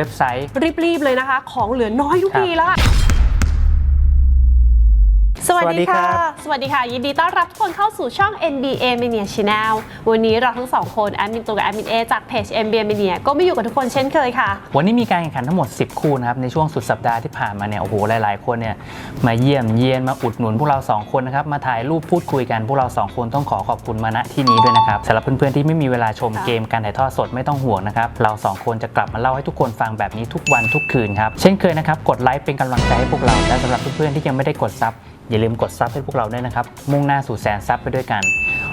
็บไซต์ รีบๆเลยนะคะ ของเหลือน้อยทุกครับทีแล้วค่ะ สวัสดีค่ะสวัสดีครับสวัสดีค่ะ ยินดีต้อนรับทุกคนเข้าสู่ช่อง NBA Mania Channel วันนี้เราทั้งสองคนแอดมินตัวกับแอดมินเอจากเพจ NBA Mania ก็ไม่อยู่กับทุกคนเช่นเคยค่ะ วันนี้มีการแข่งขันทั้งหมด 10 คู่นะครับ ในช่วงสุดสัปดาห์ที่ผ่านมาเนี่ยโอ้โหหลาย ๆ คนเนี่ยมาเยี่ยมเยียนมาอุดหนุนพวกเรา 2 คนนะครับ มาถ่ายรูปพูดคุยกันพวกเรา 2 คนต้องขอขอบคุณมาณที่นี้ด้วยนะครับสำหรับเพื่อนๆที่ไม่มีเวลาชมค่ะเกมการถ่ายทอดสดไม่ต้องห่วงนะครับเรา2คนจะกลับมาเล่าให้ทุกคนฟังแบบนี้ทุกวันทุกคืนครับเช่นเคยนะครับกดไลค์เป็นกำลังใจให้พวกเราและสำหรับเพื่อนๆที่ยังไม่ได้กดซับอย่าลืมกดซับให้พวกเราด้วยนะครับ มุ่งหน้าสู่แสนซับไปด้วยกัน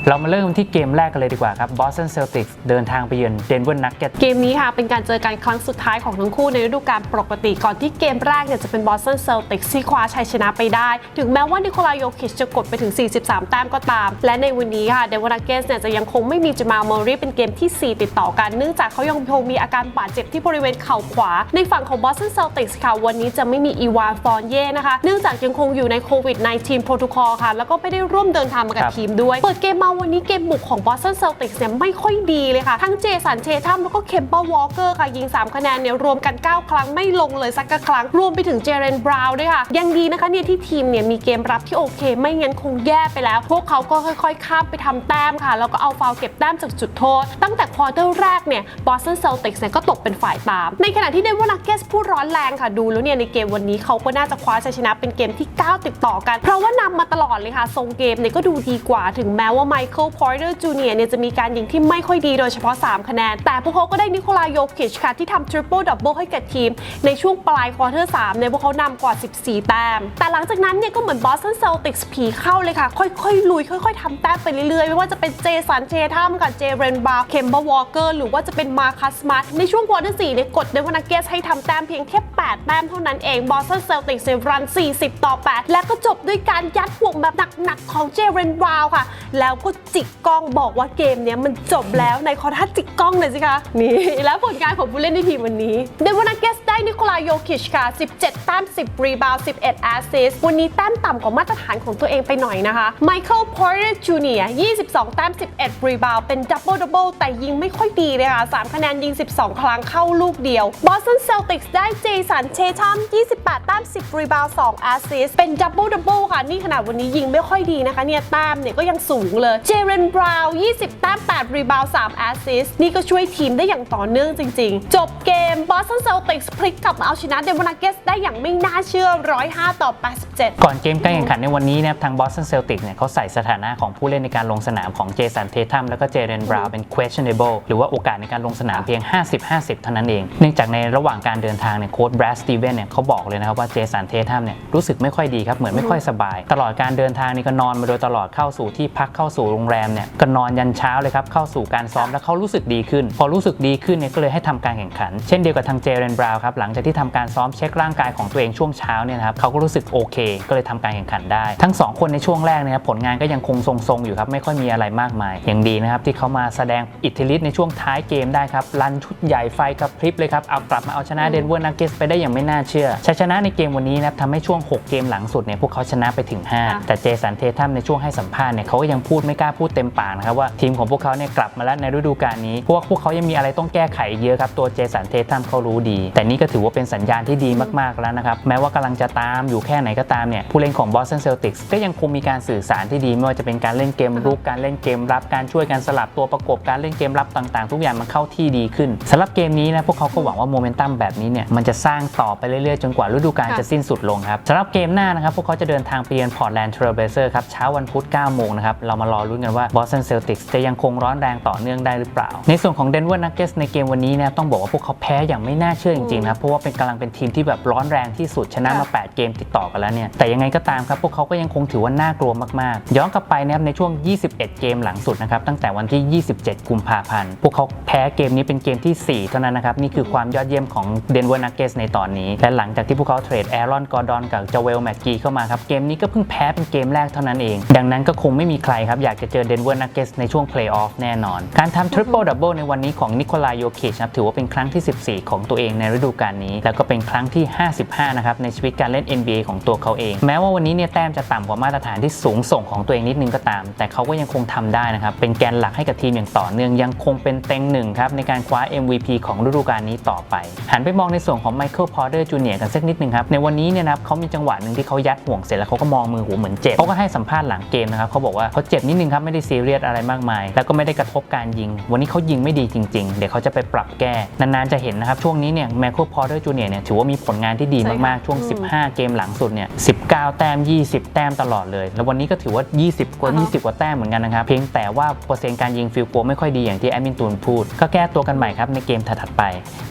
เรามาเริ่มที่เกมแรกกันเลยดีกว่าครับ Boston Celtics เดินทางไปเยือน Denver Nuggets เกมนี้ค่ะ เป็นการเจอกันครั้งสุดท้ายของทั้งคู่ในฤดูกาลปกติ ก่อนที่เกมแรกเนี่ยจะเป็นบอสตันเซลติกที่คว้าชัยชนะไปได้ ถึงแม้ว่านิโคลาโยคิชจะกดไปถึง 43 แต้มก็ตาม และในวันนี้ค่ะเดวอนาเกสเนี่ยจะยังคงไม่มีจมาลมอรีเป็นเกมที่ 4 ติดต่อกัน เนื่องจากเขายังคงมีอาการบาดเจ็บที่บริเวณเข่าขวา ในฝั่งของบอสตันเซลติกค่ะ วันนี้จะไม่มีอีวานฟอนเย่นะคะ เนื่องจากยังคงอยู่ในโควิด -19 โปรโตคอลค่ะ แล้วก็ไม่ได้ร่วมเดินทางมากับครับทีมด้วย เปิดเกมมาวันนี้เกมบุกของ Boston Celtics เนี่ยไม่ค่อยดีเลยค่ะ ทั้งเจสันเชทัมแล้วก็เคมเบอร์วอลเกอร์ค่ะ ยิง 3 คะแนนเนี่ยรวมกัน 9 ครั้งไม่ลงเลยสักครั้ง รวมไปถึงเจเรนบราวน์ด้วยค่ะ ยังดีนะคะเนี่ยที่ทีมเนี่ยมีเกมรับที่โอเค ไม่งั้นคงแย่ไปแล้ว พวกเขาก็ค่อยๆ ข้ามไปทำแต้มค่ะ แล้วก็เอาฟาวเก็บแต้มจากจุดโทษ ตั้งแต่ควอเตอร์แรกเนี่ย Boston Celtics เนี่ยก็ตกเป็นฝ่ายตาม ในขณะที่เดนวอร์นักเกสพูดร้อนแรงค่ะดูแล้วเนี่ยในเกมวันนี้เขาก็น่าจะคว้าชัยชนะเป็นเกมที่ 9 ติดต่อกัน เพราะว่านำมาตลอดเลยค่ะทรงเกมเนี่ยก็ดูดีกว่าถึงแม้ว่าคิลพอร์เตอร์จูเนียเนี่ยจะมีการยิงที่ไม่ค่อยดีโดยเฉพาะ 3 คะแนน แต่พวกเขาก็ได้นิโคลาโยคิชค่ะ ที่ทำทริปเปิลดับเบิลให้กับทีม ในช่วงปลายควอเตอร์3เนี่ยพวกเขานำกว่า 14 แต้ม แต่หลังจากนั้นเนี่ยก็เหมือนบอสตันเซลติกส์ผีเข้าเลยค่ะ ค่อยๆ ลุย ค่อยๆทำแต้มไปเรื่อยๆ ไม่ว่าจะเป็นเจสันเชทัมกับเจเรนบาร์เคมเบอร์วอลเกอร์หรือว่าจะเป็นมาคัสมาร์ทในช่วงควอเตอร์4เนี่ยกดเดวอนาเกสให้ทำแต้มเพียงแค่8แต้มเท่านั้นเองบอสตันเซลติกส์รัน40 ต่อ 8 และก็จบด้วยการยัดห่วงแบบหนักๆของเจเรนบราวน์ค่ะ แล้วก็จิกกล้องบอกว่าเกมเนี้ยมันจบแล้วในคอท่าจิกกล้องเลยสิคะนี่และผลงานของผู้เล่นในทีมวันนี้เดวอนาเกส นิโคลาโยคิชค่ะ 17 แต้ม 10 รีบาว 11 แอสซิสวันนี้แต้มต่ำกว่ามาตรฐานของตัวเองไปหน่อยนะคะไมเคิลพอร์เตอร์จูเนีย22 แต้ม 11 รีบาว เป็นดับเบิลดับเบิลแต่ยิงไม่ค่อยดีเลยค่ะ 3 คะแนนยิง 12 ครั้งเข้าลูกเดียวบอสตันเซลติกส์ได้เจสันเชทัม28 แต้ม 10 รีบาว 2 แอสซิสเป็นดับเบิลดับเบิลค่ะ นี่ขนาดวันนี้ยิงไม่ค่อยดีนะคะเนี่ยแต้มเนี่ยก็ยังสูงเลยเจเรนบราวน์20 แต้ม 8 รีบาว 3 แอสซิสนี่ก็ช่วยทีมได้อย่างต่อเนื่องจริง ๆ จบเกมบอสตันเซลติกส์ลิกกลับมาเอาชนะเดวอนาเกสได้อย่างไม่น่าเชื่อ 105 ต่อ 87 ก่อนเกมการแข่งขันในวันนี้นะครับทาง Boston Celtics เนี่ยเขาใส่สถานะของผู้เล่นในการลงสนามของเจสันเททัมแล้วก็เจเรนบราว์เป็น questionable หรือว่าโอกาสในการลงสนามเพียง 50-50 เท่านั้นเอง เนื่องจากในระหว่างการเดินทางเนี่ยโค้ชแบรดสตีเวนเนี่ยเขาบอกเลยนะครับว่าเจสันเททัมเนี่ยรู้สึกไม่ค่อยดีครับเหมือนไม่ค่อยสบาย ตลอดการเดินทางนี่ก็นอนมาโดยตลอดเข้าสู่ที่พักเข้าสู่โรงแรมเนี่ยก็นอนยันเช้าเลยครับเข้าสู่การซ้อมแล้วเขารู้สึกดีขึ้น พอรู้สึกดีขึ้นเนี่ยก็เลยให้ทำการแข่งขัน เช่นเดียวกับทางเจเรนบราวครับหลังจากที่ทำการซ้อมเช็คร่างกายของตัวเองช่วงเช้าเนี่ยนะครับเขาก็รู้สึกโอเค ก็เลยทำการแข่งขันได้ ทั้งสองคนในช่วงแรกเนะครับผลงานก็ยังคงทรงๆอยู่ครับไม่ค่อยมีอะไรมากมาย อย่างดีนะครับที่เขามาแสดงอิทธิฤทธิ์ในช่วงท้ายเกมได้ครับรันชุดใหญ่ไฟกระพริบเลยครับเอากลับมาเอาชนะเดนเวอร์นักเกสไปได้อย่างไม่น่าเชื่อชัยชนะในเกมวันนี้นะครับทำให้ช่วง 6 เกมหลังสุดเนี่ยพวกเขาชนะไปถึง 5 แต่เจสันเททัมในช่วงให้สัมภาษณ์เนี่ยเขาก็ยังพูดไม่กล้าพูดเต็มปากนะครับว่าทีมของพวกเขาเนี่ยกลับมาแล้วในฤดูกาลนี้เพราะว่าพวกเขายังมีอะไรต้องแก้ไขอีกเยอะครับตัวเจสันเททัมเขารู้ดี แต่นี่ก็ถือว่าเป็นสัญญาณที่ดีมาก ๆ แล้วนะครับ แม้ว่ากำลังจะตามอยู่แค่ไหนก็ตามเนี่ย ผู้เล่นของ Boston Celtics ก็ยังคงมีการสื่อสารที่ดี ไม่ว่าจะเป็นการเล่นเกมรุกการเล่นเกมรับการช่วยกันสลับตัวประกบการเล่นเกมรับต่างๆ ทุกอย่างมันเข้าที่ดีขึ้นสำหรับเกมนี้นะพวกเขาก็หวังว่าโมเมนตัมแบบนี้เนี่ยมันจะสร้างต่อไปเรื่อยๆ จนกว่าฤดูกาลจะสิ้นสุดลงครับสำหรับเกมหน้านะครับพวกเขาจะเดินทางไปเยือนพอร์ตแลนด์เทรลเบเซอร์ครับเช้าวันพุธ9โมงนะครับเรามารอลุ้นกันว่า Boston Celtics จะยังคงร้อนแรงต่อเนื่องได้หรือเปล่า ในส่วนของ Denver Nuggets ในเกมวันนี้นะครับต้องบอกว่าพวกเขาแพ้อย่างไม่น่าเชื่อจริงๆนะครับเพราะว่าเป็นกำลังเป็นทีมที่แบบร้อนแรงที่สุดชนะมาค่ะ8เกมติดต่อกันแล้วเนี่ยแต่ยังไงก็ตามครับพวกเขาก็ยังคงถือว่าน่ากลัวมากๆ ย้อนกลับไปนะครับในช่วง 21 เกมหลังสุดนะครับตั้งแต่วันที่ 27 กุมภาพันธ์พวกเขาแพ้เกมนี้เป็นเกมที่ 4 เท่านั้นนะครับนี่คือความยอดเยี่ยมของเดนเวอร์นักเกสในตอนนี้และหลังจากที่พวกเขาเทรดแอรอนกอร์ดอนกับจาเวลแม็กกี้เข้ามาครับเกมนี้ก็เพิ่งแพ้เป็นเกมแรกเท่านั้นเอง ดังนั้นก็คงไม่มีใครครับอยากจะเจอเดนเวอร์นักเกสในช่วงเพลย์ออฟแน่นอน การทำทริปเปิลดับเบิลในวันนี้ของนิโคลายโยคิชนะครับถือว่าเป็นครั้งที่ 14 ของตัวเองในฤดูกาลนี้ แล้วก็เป็นครั้งที่ 55 นะครับ ในชีวิตการเล่น NBA ของตัวเขาเอง แม้ว่าวันนี้เนี่ยแต้มจะต่ำกว่ามาตรฐานที่สูงส่งของตัวเองนิดนึงก็ตาม แต่เขาก็ยังคงทำได้นะครับ เป็นแกนหลักให้กับทีมอย่างต่อเนื่องยังคงเป็นเต็งหนึ่งครับในการคว้า MVP ของฤดูกาลนี้ต่อไป หันไปมองในส่วนของไมเคิลพอ r เ e อร์จูเนียร์กันสักนิดนึงครับในวันนี้เนี่ยนะครับเขามีจังหวะหนึ่งที่เขายัดห่วงเสร็จแล้วเขาก็มองมือหูเหมือนเจ็บเขาก็ให้สัมภาษณ์หลังเกมนะครับเขาบอกว่าเขาเจ็บนิดนึงครับไม่ได้ซีเรียสอะไรมากมาย แล้วก็ไม่ได้กระทบการยิง วันนี้เขายิงไม่ดีจริง ๆ เดี๋ยวเขาจะไปปรับแก้นานๆจะเห็นนะครับช่วงนี้เนี่ยไมเคิลพอ r เ e อร์จูเนียเนี่ยถือว่ามีผลงานที่ดีใช่ค่ะมาก ๆ ช่วงอืม15 เกมหลังสุดเนี่ย19 แต้ม 20 แต้มตลอดเลย แล้ววันนี้ก็ถือว่า 20 กว่าอ่าฮะ20 กว่าแต้มเหมือนกันนะครับ เพียงแต่ว่าเปอร์เซ็นต์การยิงฟิลโกไม่ค่อยดีอย่างที่แอดมินตูนพูด ก็แก้ตัวกันใหม่ครับในเกมถัดๆไป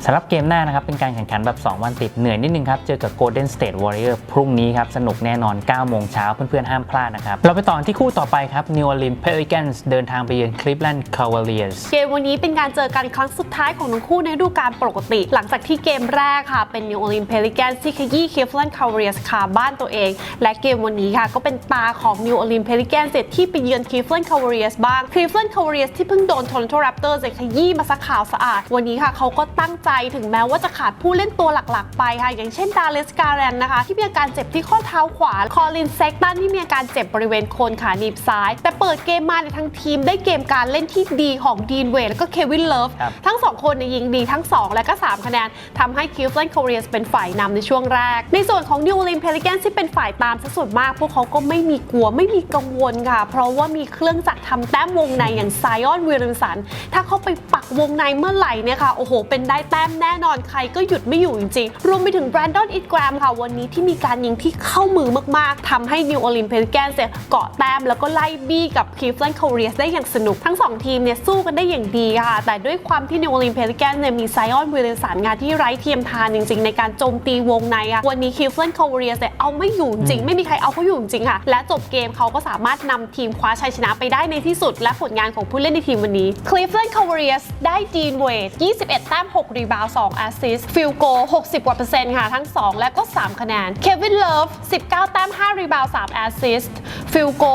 สำหรับเกมหน้านะครับเป็นการแข่งขันแบบ 2 วันติดเหนื่อยนิดนึงครับเจอกับ Golden State Warrior พรุ่งนี้ครับสนุกแน่นอน 9 โมงเช้าเพื่อน ๆ ห้ามพลาดนะครับเราไปต่อที่คู่ต่อไปครับ New Orleans Pelicans เดินทางไปเยือน Cleveland Cavaliers เกมวันนี้เป็นการเจอกันครั้งสุดท้ายของทั้งคู่ในฤดูกาลปกติ หลังจากที่เกมแรกค่ะ เป็น New Orleans Pelicans ที่ขยี้ Cleveland Cavaliers คาบ้านตัวเอง และเกมวันนี้ค่ะ ก็เป็นตาของ New Orleans Pelicans ที่ไปเยือน Cleveland Cavaliers บ้าง Cleveland Cavaliers ที่เพิ่งโดน Toronto Raptors ขยี้มาสักขาวสะอาด วันนี้ค่ะเขาก็ตั้งใจถึงแม้ว่าจะขาดผู้เล่นตัวหลักๆ ไปค่ะ อย่างเช่นดาเลสการนนะคะ ที่มีอาการเจ็บที่ข้อเท้าขวาคอลินเซ็กตันที่มีอาการเจ็บบริเวณโคนขาหนีบซ้าย แต่เปิดเกมมาในยทั้งทีมได้เกมการเล่นที่ดีของดีนเวย์แล้วก็เควินเลิฟครับทั้ง2คนเนี่ยยิงดีทั้ง 2 และก็ 3 คะแนนทำให้ Cleveland Cavaliers เป็นฝ่ายนำในช่วงแรก ในส่วนของ New Orleans Pelicans ที่เป็นฝ่ายตามซะส่วนมาก พวกเขาก็ไม่มีกลัวไม่มีกังวลค่ะ เพราะว่ามีเครื่องจักรทำแต้มวงในอย่างไซออนวิลเลมสันถ้าเขาไปปักวงในเมื่อไหร่เนี่ยค่ะโอ้โห เป็นได้แต้มแน่นอนใครก็หยุดไม่อยู่จริงๆรวมไปถึง Brandon Ingram ค่ะ วันนี้ที่มีการยิงที่เข้ามือมากๆทำให้ New Orleans Pelicans เนี่ยเกาะแต้มแล้วก็ไล่บี้กับ Cleveland Cavaliers ได้อย่างสนุกทั้งสองทีมเนี่ยสู้กันได้อย่างดีค่ะแต่ด้วยความที่ New Orleans Pelicans เนี่ยมีไซออนวิลเลมสันงานที่ไร้ทียมทานจริง ๆ ในการโจมตีวงในอะวันนี้ Cleveland Cavaliers เนี่ยเอาไม่อยู่จริงๆไม่มีใครเอาเขาอยู่จริงๆค่ะ และจบเกมเขาก็สามารถนำทีมคว้าชัยชนะไปได้ในที่สุด และผลงานของผู้เล่นในทีมวันนี้ Cleveland Cavaliers ได้ดีนเวด21 แต้ม 6 รีบาวด์2แอสซิสต์ฟิลโก 60 กว่าเปอร์เซ็นต์ค่ะ ทั้ง 2 และก็ 3 คะแนน Kevin Love 19 แต้ม 5 รีบาวด์3แอสซิสต์ฟิลโก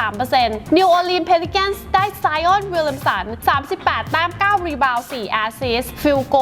35.3% New Orleans Pelicans ได้ Zion Williamson 38 แต้ม 9 รีบาวด์4แอสซิสต์ฟิลโก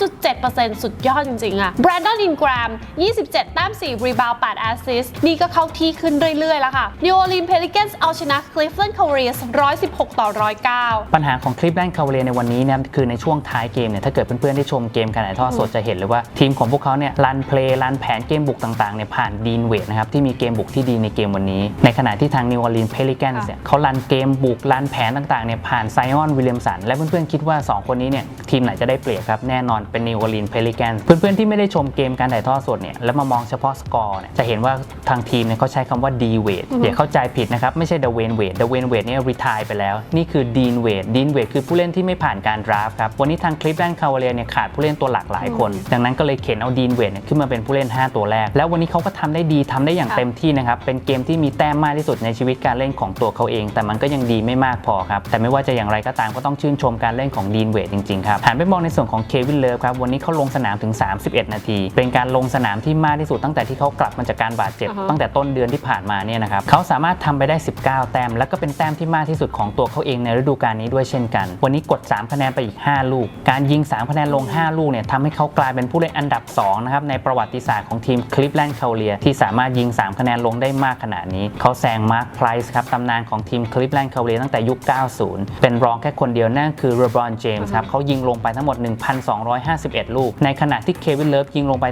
72.7%สุดยอดจริงๆอะ Brandon Ingram 27 แต้ม 4 รีบาวด์8แอสซิสต์นี่ก็เข้าที่ขึ้นเรื่อยๆ แล้วค่ะ New Orleans Pelicans เอาชนะ Cleveland Cavaliers 116 ต่อ 109 ปัญหาของคลิปแลนด์คาวเลียในวันนี้เนี่ยคือในช่วงท้ายเกมเนี่ยถ้าเกิดเพื่อนๆได้ชมเกมการถ่ายทอดสดจะเห็นเลยว่าทีมของพวกเขาเนี่ยรันเพลย์รันแผนเกมบุกต่างๆเนี่ยผ่านดีนเวทนะครับที่มีเกมบุกที่ดีในเกมวันนี้ ในขณะที่ทางนิวออร์ลีนเพลิแกนส์เนี่ยเขารันเกมบุกรันแผนต่างๆเนี่ยผ่านไซออนวิลเลียมสันและเพื่อนๆ คิดว่า 2 คนนี้เนี่ยทีมไหนจะได้เปรียบครับ แน่นอนเป็นนิวออร์ลีนเพลิแกนส์เพื่อนๆที่ไม่ได้ชมเกมการถ่ายทอดสดเนี่ยแล้วมามองเฉพาะสกอร์เนี่ยจะเห็นว่าทางทีมเนี่ยเขาใช้คำว่าดีเวทอย่าเข้าใจผิดนะครับ ไม่ใช่เดเวนเวทเดเวนเวทเนี่ยรีทายไปแล้ว นี่คือดีนเวทดีนเวทคือผู้เล่นที่ไม่ผ่านการดราฟต์ครับ วันนี้ทางคลิปแลนด์คาวเลียเนี่ยขาดผู้เล่นตัวหลากหลายคน ดังนั้นก็เลยเข็นเอาดีนเวทเนี่ยขึ้นมาเป็นผู้เล่น 5 ตัวแรก แล้ววันนี้เขาก็ทำได้ดีทำได้อย่างค่ะเต็มที่นะครับเป็นเกมที่มีแต้มมากที่สุดในชีวิตการเล่นของตัวเขาเอง แต่มันก็ยังดีไม่มากพอครับแต่ไม่ว่าจะอย่างไรก็ตามก็ต้องชื่นชมการเล่นของดีนเวทจริงๆครับหันไปมองในส่วนของเควินเลิฟครับวันนี้เขาลงสนามถึง 31 นาที เป็นการลงสนามที่มากที่สุดตั้งแต่ที่เขากลับมาจากการบาดเจ็บอ่าฮะตั้งแต่ต้นเดือนที่ผ่านมาเนี่ยนะครับเขาสามารถทำไปได้ 19 แต้ม แล้วก็เป็นแต้มที่มากที่สุดของตัวเขาเองในฤดูกาลนี้ด้วยเช่นกัน วันนี้กด 3 คะแนนไปอีก 5 ลูก การยิง 3 คะแนนลง 5 ลูกเนี่ยทำให้เขากลายเป็นผู้เล่นอันดับ2นะครับในประวัติศาสตร์ของทีมคลิฟแลนด์คาเลียที่สามารถยิง 3 คะแนนลงได้มากขนาดนี้เขาแซงมาร์คไพรส์ครับตำนานของทีมคลิฟแลนด์คาเลียตั้งแต่ยุค 90 เป็นรองแค่คนเดียวนั่นคือเรบรอนเจมส์ครับเขายิงลงไปทั้งหมด151 ลูก ในขณะที่เควินเลิฟยิงลงไป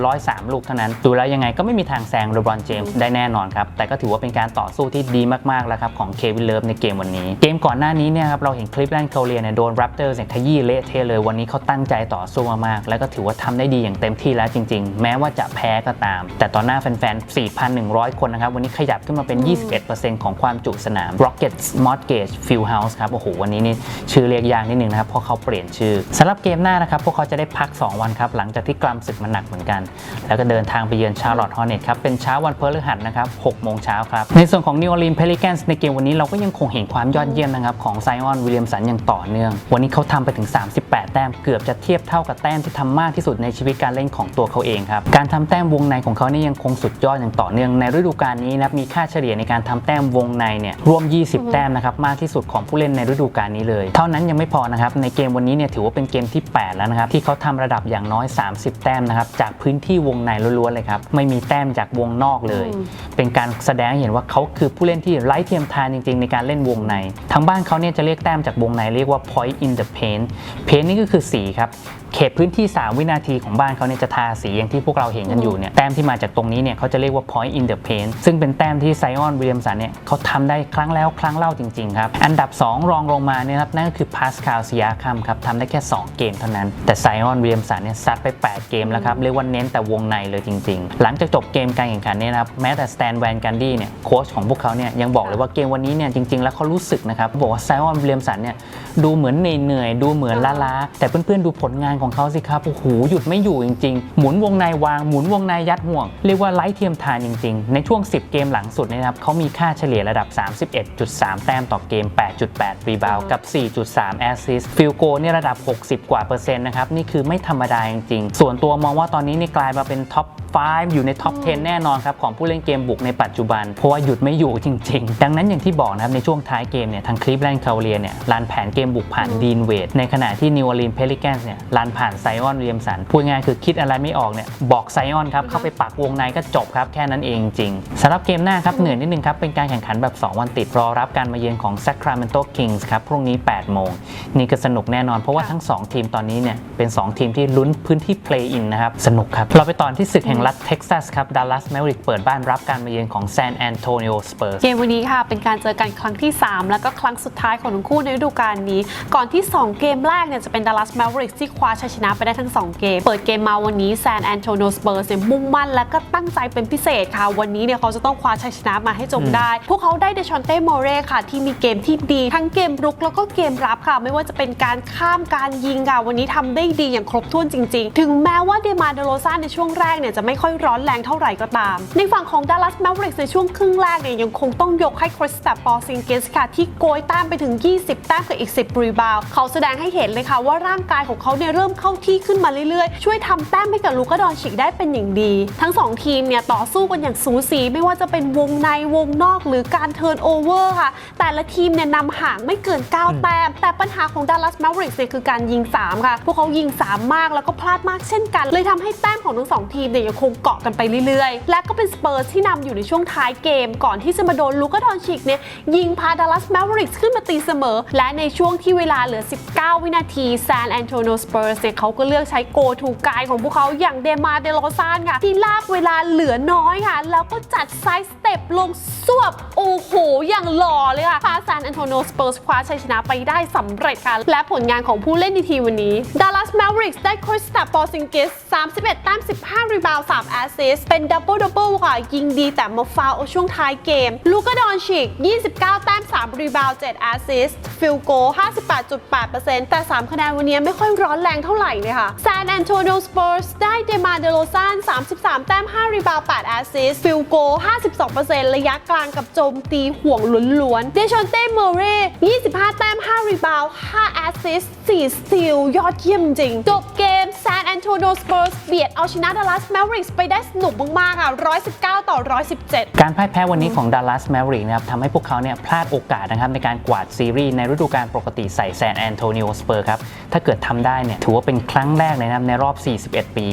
803 ลูกเท่านั้น ดูแล้วยังไงก็ไม่มีทางแซงเรบรอนเจมส์ได้แน่นอนครับ แต่ก็ถือว่าเป็นการต่อสู้ที่ดีมากๆแล้วครับของเควินเลิฟในเกมวันนี้ เกมก่อนหน้านี้เนี่ยครับเราเห็นคลิปแลนด์คาเลีเนี่ยโดนแรปเตอร์เนี่ยขยี้เละเทะเลยวันนี้เขาตั้งใจต่อสู้มากๆแล้วก็ถือว่าทำได้ดีอย่างเต็มที่แล้วจริง ๆ แม้ว่าจะแพ้ก็ตาม แต่ต่อหน้าแฟนๆ4,100 คนนะครับวันนี้ขยับขึ้นมาเป็น 21%ของความจุสนาม Rockets Mortgage Field House ครับโอ้โหวันนี้นี่ชื่อเรียกยากนิดนึงนะครับเพราะเขาเปลี่ยนชื่อสำหรับเกมหน้านะครับพวกเขาจะได้พัก 2 วันครับหลังจากที่กลัมศึกมันหนักเหมือนกัน แล้วก็เดินทางไปเยือนชาร์ลอตฮอร์เน็ตครับเป็นเช้าวันพฤหัสนะครับ6โมงเช้าครับในส่วนของนิวออร์ลีนเพลิแกนส์ในเกมวันนี้เราก็ยังคงเห็นความยอดเยี่ยมนะครับของไซออนวิลเลียมสันอย่างต่อเนื่อง วันนี้เขาทำไปถึง 38 แต้มเกือบจะเทียบเท่ากับแต้มที่ทำมากที่สุดในชีวิตการเล่นของตัวเขาเองครับการทำแต้มวงในของเขาเนี่ยยังคงสุดยอดอย่างต่อเนื่องในฤดูกาลนี้นะมีค่าเฉลี่ยในการทำแต้มวงในเนี่ยรวม 20 แต้มนะครับมากที่สุดของผู้เล่นในฤดูกาลนี้เลย เท่านั้นยังไม่พอนะครับในเกมวันนี้เนี่ยถือว่าเป็นเกมที่ 8 แล้วนะครับที่เขาทำระดับอย่างน้อย 30 แต้มนะครับจากพื้นที่วงในล้วนๆเลยครับไม่มีแต้มจากวงนอกเลยอืมเป็นการแสดงให้เห็นว่าเขาคือผู้เล่นที่ไร้เทียมทานจริง ๆ ในการเล่นวงในทางบ้านเขาเนี่ยจะเรียกแต้มจากวงในเรียกว่า point in the paint paint นี่ก็คือสีครับเขตพื้นที่ 3 วินาทีของบ้านเขาเนี่ยจะทาสีอย่างที่พวกเราเห็นกันอยู่เนี่ยแต้มที่มาจากตรงนี้เนี่ยเขาจะเรียกว่า point in the paint ซึ่งเป็นแต้มที่ไซออนวิลเลียมสันเนี่ยเขาทำได้ครั้งแล้วครั้งเล่าจริงๆครับ อันดับ 2 รองลงมาเนี่ยครับนั่นก็คือพาสคาลซิยาคัมครับทำได้แค่ 2 เกมเท่านั้นแต่ไซออนวิลเลียมสันเนี่ยซัดไป 8 เกมแล้วครับเรียกว่าเน้นแต่วงในเลยจริง ๆ หลังจากจบเกมการแข่งขันเนี่ยนะครับแม้แต่สแตนแวนกันดี้เนี่ยโค้ชของพวกเขาเนี่ยยังบอกเลยว่าเกมวันนี้เนี่ยจริงๆ แล้วเขารู้สึกนะครับบอกว่าไซออนวิลเลียมสันเนี่ย ดูเหมือนเหนื่อยๆดูเหมือนล้าๆแต่เพื่อนๆดูผลงานของเขาสิครับโอ้โหหยุดไม่อยู่จริงๆ หมุนวงในวางหมุนวงในยัดห่วง เรียกว่าไร้เทียมทานจริง ๆ ในช่วง 10 เกมหลังสุดนะครับเขามีค่าเฉลี่ยระดับ 31.3 แต้มต่อเกม 8.8 รีบาวกับ 4.3 แอสซิสฟิลโกเนี่ยระดับ 60 กว่าเปอร์เซ็นต์นะครับนี่คือไม่ธรรมดาจริงๆ ส่วนตัวมองว่าตอนนี้นี่กลายมาเป็นท็อป5อยู่ในท็อป 10 แน่นอนครับของผู้เล่นเกมบุกในปัจจุบัน เพราะว่าหยุดไม่อยู่จริง ๆ ดังนั้นอย่างที่บอกนะครับในช่วงท้ายเกมเนี่ยทางคลิฟแลนด์คาเลียเนี่ยรันแผนเกมบุกผ่านดีนเวดในขณะที่นิวออร์ลีนเพลิแกนส์เนี่ยรันผ่านไซออนเรียมสันพูดง่ายๆคือคิดอะไรไม่ออกเนี่ยบอกไซออนครับเข้าไปปักวงในก็จบครับแค่นั้นเองจริงสำหรับเกมหน้าครับเหนื่อยนิดนึงครับเป็นการแข่งขันแบบ 2 วันติดรอรับการมาเยือนของ Sacramento Kings ครับพรุ่งนี้ 8 โมง นี่ก็สนุกแน่นอนเพราะว่าทั้ง 2 ทีมตอนนี้เนี่ยเป็น 2 ทีมที่ลุ้นพื้นที่ play in นะครับสนุกครับเราไปตอนที่ศึกแห่งรัฐเท็กซัสครับดัลลัสแมวริกเปิดบ้านรับการมาเยือนของ San Antonio Spurs เกมวันนี้ค่ะเป็นการเจอกันครั้งที่ 3 แล้วก็ครั้งสุดท้ายของทั้งคู่ในฤดูกาลนี้ก่อนที่ 2 เกมแรกเนี่ยจะเป็น Dallas Mavericks ที่คว้าชัยชนะไปได้ทั้ง 2 เกม เปิดเกมมาวันนี้ San Antonio Spurs เนี่ยมุ่งมั่นและก็ตั้งใจเป็นพิเศษค่ะ วันนี้เนี่ยเขาจะต้องคว้าชัยชนะมาให้จงได้ พวกเขาได้เดชอนเต้โมเร่ค่ะ ที่มีเกมที่ดี ทั้งเกมรุกแล้วก็เกมรับค่ะ ไม่ว่าจะเป็นการข้ามการยิงค่ะวันนี้ทำได้ดีอย่างครบถ้วนจริง ๆ ถึงแม้ว่าเดมาเดโรซาในช่วงแรกเนี่ยจะไม่ค่อยร้อนแรงเท่าไหร่ก็ตาม ในฝั่งของ Dallas Mavericks ในช่วงครึ่งแรกเนี่ยยังคงต้องยกให้คริสตัปปอซิงเกสค่ะที่โกยแต้มไปถึง 20 แต้มกับอีก 10รีบาวด์เขาแสดงให้เห็นเลยค่ะว่าร่างกายของเขาเนี่ยเริ่มเข้าที่ขึ้นมาเรื่อยๆ ช่วยทำแต้มให้กับลูกาดอนชิกได้เป็นอย่างดี ทั้ง 2 ทีมเนี่ยต่อสู้กันอย่างสูสี ไม่ว่าจะเป็นวงในวงนอกหรือการเทิร์นโอเวอร์ค่ะ แต่ละทีมเนี่ยนำห่างไม่เกิน 9 แต้ม แต่ปัญหาของ Dallas Mavericks เนี่ยคือการยิง 3 ค่ะ พวกเขายิง 3 มากแล้วก็พลาดมากเช่นกัน เลยทำให้แต้มของทั้งสองทีมเนี่ยยังคงเกาะกันไปเรื่อยๆ และก็เป็นสเปอร์ที่นำอยู่ในช่วงท้ายเกม ก่อนที่จะมาโดนลูกาดอนชิกเนี่ยยิงพา Dallas Mavericks ขึ้นมาตีเสมอ และในช่วงวงที่เวลาเหลือ 19 วินาที San Antonio Spurs เนี่ยเขาก็เลือกใช้ go to guy ของพวกเขาอย่างเดมาเดโรซานค่ะ ที่ลากเวลาเหลือน้อยค่ะ แล้วก็จัดไซส์สเต็ปลงสวบ โอ้โห อย่างหล่อเลยค่ะพา San Antonio Spurs คว้าชัยชนะไปได้สำเร็จค่ะ และผลงานของผู้เล่นในทีวันนี้ Dallas Mavericks ได้คริสตัปปอซิงกิส 31 แต้ม 15 รีบาวด์3แอสซิสเป็นดับเบิลดับเบิลค่ะ ยิงดีแต่มาฟาวล์เอช่วงท้ายเกม ลูกาดอนชิก 29 แต้ม 3 รีบาวด์7แอสซิสฟิลโก58.8%แต่ 3 คะแนนวันนี้ไม่ค่อยร้อนแรงเท่าไหร่เลยค่ะ San Antonio Spurs ได้เดมาเดโลซาน33 แต้ม 5 รีบาวด์8แอสซิสฟิลโก 52%ระยะกลางกับโจมตีห่วงล้วนๆเดชอนเต้เมเร่25 แต้ม 5 รีบาวด์5แอสซิส4สตีลยอดเยี่ยมจริง จบเกม San Antonio Spurs เบียดเอาชนะ Dallas Mavericks ไปได้สนุกมากๆอะ 119 ต่อ 117 การพ่ายแพ้วันนี้ของ Dallas Mavericks นะครับทำให้พวกเขาเนี่ยพลาดโอกาสนะครับในการกวาดซีรีส์ในฤดูกาลปกติใส่ San Antonio Spurs ครับ ถ้าเกิดทำได้เนี่ยถือว่าเป็นครั้งแรกเลยนะครับในรอบ 41 ปี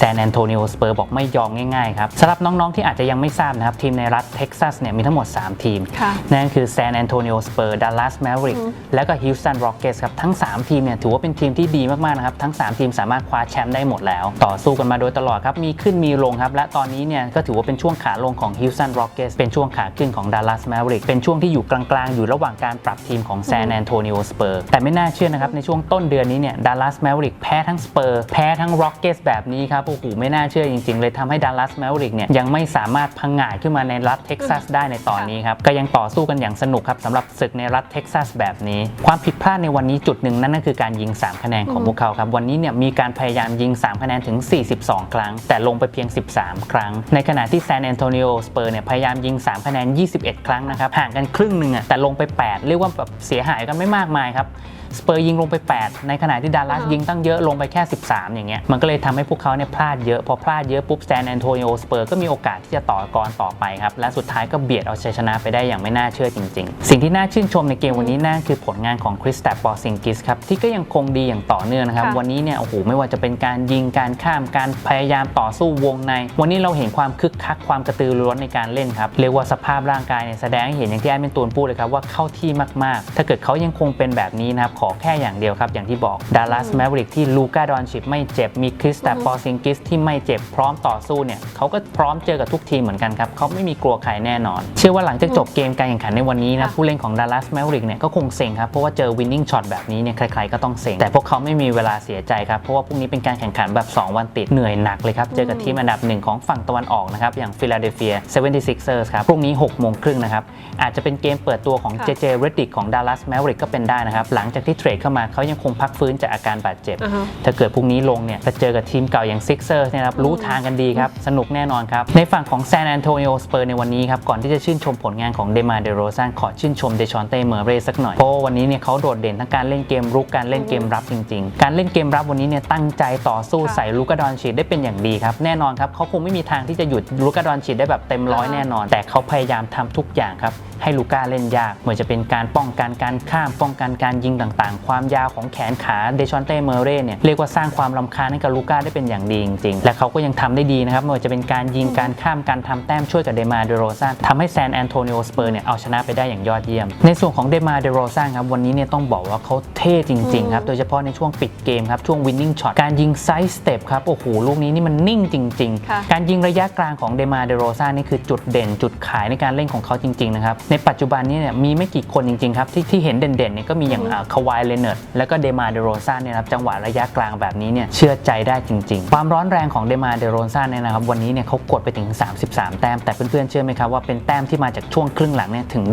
San Antonio Spurs บอกไม่ยอมง่ายๆครับสำหรับน้องๆที่อาจจะยังไม่ทราบนะครับทีมในรัฐเท็กซัสเนี่ยมีทั้งหมด 3 ทีมค่ะนั่นคือ San Antonio Spurs Dallas Mavericks และก็ Houston Rockets ครับทั้ง 3 ทีมเนี่ยถือว่าเป็นทีมที่ดีมากๆนะครับทั้ง 3 ทีมสามารถคว้าแชมป์ได้หมดแล้ว ต่อสู้กันมาโดยตลอดครับ มีขึ้นมีลงครับ และตอนนี้เนี่ยก็ถือว่าเป็นช่วงขาลงของ Houston Rockets เป็นช่วงขาขึ้นของ Dallas Mavericks เป็นช่วงที่อยู่กลางๆ อยู่ระหว่างการปรับทีมของ San Antonio โอสเปอร์แต่ไม่น่าเชื่อนะครับ ในช่วงต้นเดือนนี้เนี่ยดัลลัสแมวริกแพ้ทั้งสเปอร์แพ้ทั้งร็อกเกสแบบนี้ครับโอ้โหไม่น่าเชื่อจริงๆ เลยทำให้ดัลลัสแมวริกเนี่ยยังไม่สามารถพังงาดขึ้นมาในรัฐเท็กซัสได้ในตอนนี้ครับก็ยังต่อสู้กันอย่างสนุกครับสำหรับศึกในรัฐเท็กซัสแบบนี้ ความผิดพลาดในวันนี้จุดหนึ่งนั่นก็คือการยิง 3 คะแนนของพวกเขาครับวันนี้เนี่ยมีการพยายามยิง 3 คะแนนถึง 42 ครั้ง แต่ลงไปเพียง 13 ครั้ง ในขณะที่แซนแอนโตนิโอสเปอร์เนี่ยพยายามยิง 3 คะแนน 21 ครั้งนะครับห่างกันครึ่งหนึ่งอะแต่ลงไป 8 เรียกว่าแบบเสียหายกันไม่มากมายครับ สเปอร์ยิงลงไป 8 ในขณะที่ดัลลัสอ่าฮะยิงตั้งเยอะลงไปแค่ 13 อย่างเงี้ยมันก็เลยทำให้พวกเขาเนี่ยพลาดเยอะ พอพลาดเยอะปุ๊บแซนแอนโตนิโอสเปอร์ก็มีโอกาสที่จะต่อกรต่อไปครับ และสุดท้ายก็เบียดเอาชัยชนะไปได้อย่างไม่น่าเชื่อจริง ๆ สิ่งที่น่าชื่นชมในเกมวันนี้นั่นคือผลงานของคริสตัปปอร์ซิงกิสครับที่ก็ยังคงดีอย่างต่อเนื่องนะครับค่ะวันนี้เนี่ยโอ้โหไม่ว่าจะเป็นการยิงการข้ามการพยายามต่อสู้วงใน วันนี้เราเห็นความคึกคักความกระตือรือร้นในการเล่นครับเรียกว่าสภาพร่างกายเนี่ยแสดงให้เห็นอย่างที่ไอ้เป็นตูนพูดเลยครับว่าเข้าที่มากๆ ถ้าเกิดเขายังคงเป็นแบบนี้นะครับขอแค่อย่างเดียวครับ อย่างที่บอกดัลลัสแมวริกที่ลูก้าดอนชิปไม่เจ็บ มีคริสตัปปอร์ซิงกิสที่ไม่เจ็บพร้อมต่อสู้เนี่ยเขาก็พร้อมเจอกับทุกทีมเหมือนกันครับเขาไม่มีกลัวใครแน่นอน เชื่อว่าหลังจากจบเกมการแข่งขันในวันนี้นะค่ะผู้เล่นของดัลลัสแมวริกเนี่ยก็คงเซ็งครับเพราะว่าเจอวินนิ่งช็อตแบบนี้เนี่ยใครๆก็ต้องเซ็งแต่พวกเขาไม่มีเวลาเสียใจครับเพราะว่าพรุ่งนี้เป็นการแข่งขันแบบ 2 วันติดเหนื่อยหนักเลยครับเจอกับทีมอันดับหนึ่งของฝั่งตะวันออกนะครับอย่างฟิลาเดลเฟีย 76ers ครับพรุ่งนี้6โมงครึ่งนะครับอาจจะเป็นเกมเปิดตัวของค่ะเจเจเรดดิกของดัลลัสแมวริกก็เป็นได้นะครับหลังจากที่เทรดเข้ามาเขายังคงพักฟื้นจากอาการบาดเจ็บอ่าฮะถ้าเกิดพรุ่งนี้ลงเนี่ยจะเจอกับทีมเก่าอย่าง Sixers เนี่ยนะครับรู้ทางกันดีครับ สนุกแน่นอนครับ ในฝั่งของ San Antonio Spurs ในวันนี้ครับ ก่อนที่จะชื่นชมผลงานของเดมาเดโรซานขอชื่นชมเดชอนเต้เมอร์เรสักหน่อยเพราะว่าวันนี้เนี่ยเขาโดดเด่นทั้งการเล่นเกมรุกการเล่นเกมรับจริง ๆ การเล่นเกมรับวันนี้เนี่ยตั้งใจต่อสู้ค่ะใส่ลูกาดอนชีดได้เป็นอย่างดีครับแน่นอนครับเขาคงไม่มีทางที่จะหยุดลูกาดอนชีดได้แบบเต็มร้อยอ่าแน่นอน แต่เขาพยายามทำทุกอย่างครับให้ลูก้าเล่นยากเหมือนจะเป็นการป้องกันการข้ามป้องกันการยิงต่างๆ ความยาวของแขนขาเดชอนเต้เมเร่เนี่ยเรียกว่าสร้างความรำคาญให้กับลูก้าได้เป็นอย่างดีจริงๆ และเขาก็ยังทำได้ดีนะครับไม่ว่าจะเป็นการยิงการข้ามการทำแต้มช่วยกับเดมาเดโรซานทำให้แซนแอนโทนิโอสเปอร์เนี่ยเอาชนะไปได้อย่างยอดเยี่ยม ในส่วนของเดมาเดโรซานครับวันนี้เนี่ยต้องบอกว่าเขาเท่จริงๆครับโดยเฉพาะในช่วงปิดเกมครับช่วงวินนิ่งช็อตการยิงไซส์สเต็ปครับโอ้โหลูกนี้นี่มันนิ่งจริงค่ะๆการยิงระยะกลางของเดมาเดโรซานี่คือจุดเด่นจุดขายในการเล่นของเขาจริงๆนะครับในปัจจุบันนี้เนี่ยมีไม่กี่คนจริงๆครับที่ที่เห็นเด่นๆเนี่ยก็มีอย่างคาวายเลเนอร์ดแล้วก็เดมาเดโรซาเนี่ยนะครับจังหวะระยะกลางแบบนี้เนี่ยเชื่อใจได้จริง ๆ ความร้อนแรงของเดมาเดโรซาเนี่ยนะครับวันนี้เนี่ยเขากดไปถึง 33 แต้ม แต่เพื่อนๆเชื่อไหมครับว่าเป็นแต้มที่มาจากช่วงครึ่งหลังเนี่ยถึง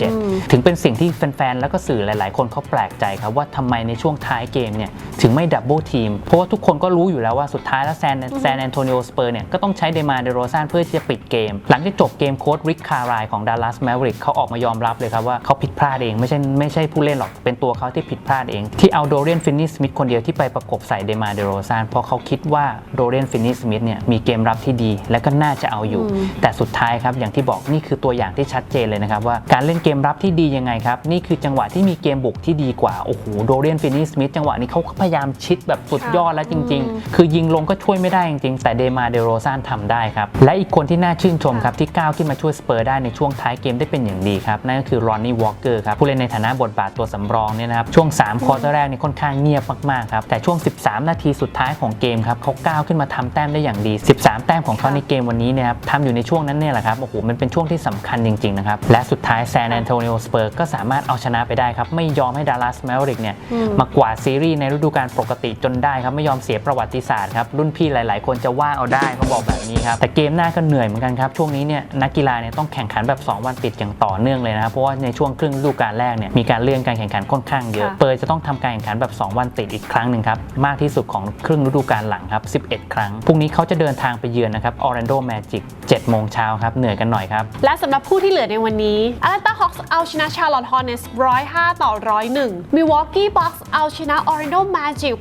27 ถึงเป็นสิ่งที่แฟนๆแล้วก็สื่อหลาย ๆ คนเขาแปลกใจครับว่าทำไมในช่วงท้ายเกมเนี่ยถึงไม่ดับเบิลทีมเพราะว่าทุกคนก็รู้อยู่แล้วว่าสุดท้ายแล้วแซนแซนแอนโทนิโอสเปอร์เนี่ยก็ต้องใช้เดมาเดโรซานเพื่อที่จะปิดเกม หลังจากจบเกมโค้ดริกคารายของดัลลัสแมวริกเขาออกมายอมรับเลยครับว่าเขาผิดพลาดเองไม่ใช่ไม่ใช่ผู้เล่นหรอกเป็นตัวเขาที่ผิดพลาดเอง ที่เอาโดเรียนฟินนิสมิธคนเดียวที่ไปประกบใส่เดมาเดโรซานเพราะเขาคิดว่าโดเรียนฟินนิสมิธเนี่ยมีเกมรับที่ดี และก็น่าจะเอาอยู่อืมแต่สุดท้ายครับอย่างที่บอกนี่คือตัวอย่างที่ชัดเจนเลยนะครับว่าการเล่นเกมรับที่ดียังไงครับนี่คือจังหวะที่มีเกมบุกที่ดีกว่าโอ้โหโดเรียนฟินนี่สมิธจังหวะนี้เขาก็พยายามชิดแบบสุดยอดแล้วจริงอืมๆคือยิงลงก็ช่วยไม่ได้จริงๆแต่เดมาเดโรซานทำได้ครับและอีกคนที่น่าชื่นชมครับที่ก้าวขึ้นมาช่วยสเปอร์ได้ในช่วงท้ายเกมได้เป็นอย่างดีครับนั่นก็คือรอนนี่วอลเกอร์ครับผู้เล่นในฐานะบทบาทตัวสำรองเนี่ยนะครับช่วง3ควอเตอร์แรกนี่ค่อนข้างเงียบมากๆครับแต่ช่วง 13 นาทีสุดท้ายของเกมครับเขาก้าวขึ้นมาทำแต้มได้อย่างดี 13 แต้มของเขาในเกมวันนี้เนี่ยครับทำอยู่ในช่วงนั้นเนี่ยแหละครับโอ้โหมันเป็นช่วงที่สำคัญจริงๆนะครับและสุดท้ายแซนแอนโทนิโอสเปอร์ก็สามารถเอาชนะไปได้ครับไม่ยอมให้ดัลลัสแมวริกเนี่ยอืมมากวาดซีรีส์ในฤดูกาลปกติจนได้ครับไม่ยอมเสียประวัติศาสตร์ครับรุ่นพี่หลาย ๆ คนจะว่าเอาได้เขาบอกแบบนี้ครับแต่เกมหน้าก็เหนื่อยเหมือนกันครับช่วงนี้เนี่ยนักกีฬาเนี่ยต้องแข่งขันแบบ 2 วันติดอย่างต่อเนื่องเลยนะครับเพราะว่าในช่วงครึ่งฤดูกาลแรกเนี่ยมีการเลื่อนการแข่งขันค่อนข้างเยอะค่ะเปอร์จะต้องทำการแข่งขันแบบ 2 วันติดอีกครั้งหนึ่งครับ มากที่สุดของครึ่งฤดูกาลหลังครับ 11 ครั้ง พรุ่งนี้เขาจะเดินทางไปเยือนนะครับออร์แลนโดแมจิก7โมงเช้าครับ เหนื่อยกันหน่อยครับ และสำหรับผู้ที่เหลือในวันนี้ Atlanta Hawks เอาชนะ Charlotte Hornets 105 ต่อ 101 Milwaukee Bucks เอาชนะ Orlando Magic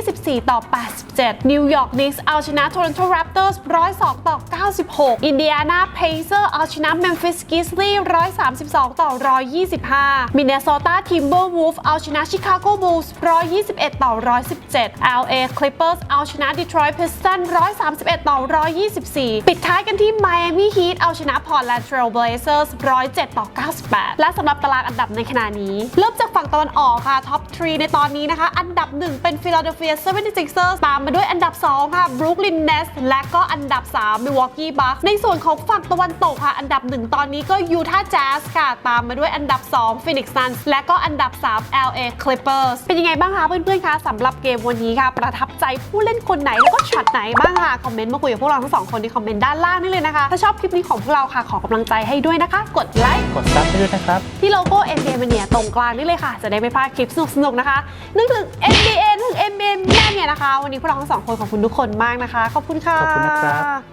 124 ต่อ 87 New York Knicks เอาชนะ Toronto Raptors 102 ต่อ 96 Indiana Pacers เอาชนะ Memphis Grizzlies 132 ต่อ 125 Minnesota Timberwolves เอาชนะ Chicago Bulls 121 ต่อ 117 LA Clippers เอาชนะ Detroit Pistons 131 ต่อ 124 ปิดท้ายกันที่ Miami Heat เอาชนะ Portland Trail Blazers 107 ต่อ 98 และสำหรับตารางอันดับในขณะนี้ เริ่มจากฝั่งตะวันออกค่ะ ท็อป 3 ในตอนนี้นะคะ อันดับ 1 เป็น Philadelphia 76ers ตามมาด้วยอันดับ 2 ค่ะ Brooklyn Nets และก็อันดับ 3 Milwaukee Bucks ในส่วนของฝั่งตะวันตกค่ะ อันดับ 1 ตอนนี้ก็ Utah Jazz ค่ะ ตามมาด้วยอันดับ 2 Phoenix Suns และก็อันดับ 3 LA LA Clippers เป็นยังไงบ้างคะเพื่อนๆคะสำหรับเกมวันนี้ค่ะ ประทับใจผู้เล่นคนไหน แล้วก็ช็อตไหนบ้างค่ะคอมเมนต์มาคุยกับพวกเราทั้งสองคนที่คอมเมนต์ด้านล่างนี่เลยนะคะ ถ้าชอบคลิปนี้ของพวกเราค่ะขอกำลังใจให้ด้วยนะคะ กดไลค์กดซับให้ด้วยนะครับ ที่โลโก้ NBA Mania ตรงกลางนี่เลยค่ะ จะได้ไม่พลาดคลิปสนุกๆนะคะนึกถึง NBA นึกถึง NBA แม่เนี่ยนะคะ วันนี้พวกเราทั้งสองคนขอบคุณทุกคนมากนะคะขอบคุณค่ะขอบคุณนะครับ